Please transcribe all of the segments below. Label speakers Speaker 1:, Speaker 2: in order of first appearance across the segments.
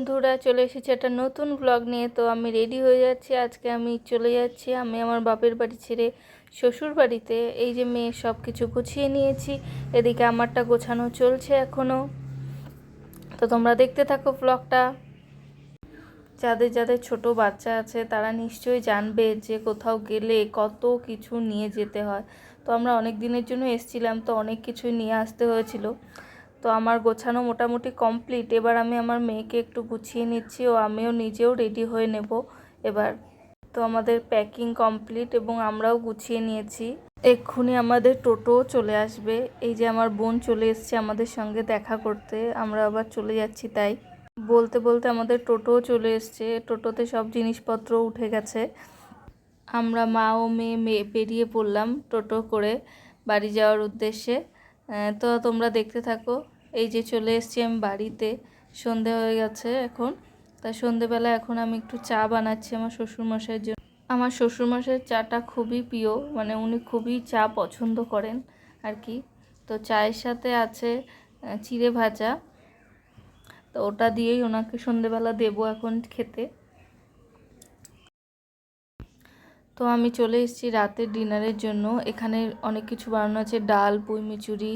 Speaker 1: বন্ধুরা, চলে এসেছি একটা নতুন ব্লগ নিয়ে। তো আমি রেডি হয়ে যাচ্ছি। আজকে আমি চলে যাচ্ছি। আমি আমার বাপের বাড়ি ছেড়ে শ্বশুর বাড়িতে। এই যে মেয়ে সব কিছু গুছিয়ে নিয়েছি। এদিকে আমারটা গোছানো চলছে এখনও তো তোমরা দেখতে থাকো ব্লগটা যাদের যাদের ছোট বাচ্চা আছে, তারা নিশ্চয়ই জানবে যে কোথাও গেলে কত কিছু নিয়ে যেতে হয়। তো আমরা অনেক দিনের জন্য এসেছিলাম, তো অনেক কিছুই নিয়ে আসতে হয়েছিল। তো আমার গোছানো মোটামুটি কমপ্লিট এবার আমি আমার মেয়েকে একটু গুছিয়ে নিচ্ছি, ও আমিও নিজেও রেডি হয়ে নেব এবার। তো আমাদের প্যাকিং কমপ্লিট এবং আমরাও গুছিয়ে নিয়েছি। এক্ষুনি আমাদের টোটো চলে আসবে। এই যে আমার বোন চলে এসছে আমাদের সঙ্গে দেখা করতে, আমরা আবার চলে যাচ্ছি তাই। বলতে বলতে আমাদের টোটোও চলে এসছে, টোটোতে সব জিনিসপত্র উঠে গেছে। আমরা মা ও মেয়ে মেয়ে বেরিয়ে পড়লাম টোটো করে বাড়ি যাওয়ার উদ্দেশ্যে। তো তোমরা দেখতে থাকো। এই যে চলে এসেছি আমি বাড়িতে। সন্ধে হয়ে গেছে এখন। তা সন্ধেবেলা এখন আমি একটু চা বানাচ্ছি আমার শ্বশুরমশাইয়ের জন্য। আমার শ্বশুরমশাইয়ের চাটা খুবই প্রিয়। মানে উনি খুবই চা পছন্দ করেন আর কি। তো চায়ের সাথে আছে চিড়ে ভাজা। তো ওটা দিয়েই ওনাকে সন্ধেবেলা দেবো এখন খেতে। তো আমি চলে এসেছি রাতের ডিনারের জন্য। এখানে অনেক কিছু বানানো আছে। ডাল, পুঁই মিচুরি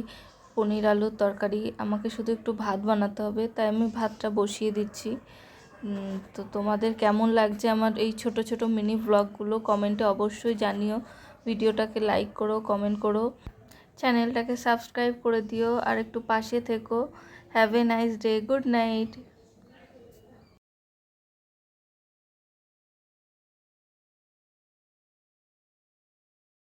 Speaker 1: পনির আলুর তরকারি। আমাকে শুধু একটু ভাত বানাতে হবে, তাই আমি ভাতটা বসিয়ে দিচ্ছি। তো তোমাদের কেমন লাগছে আমার এই ছোট ছোট মিনি ব্লগগুলো? কমেন্টে অবশ্যই জানিও। ভিডিওটাকে লাইক করো, কমেন্ট করো। চ্যানেলটাকে সাবস্ক্রাইব করে দিও। আর একটু পাশে থেকো। Have a nice day, good night.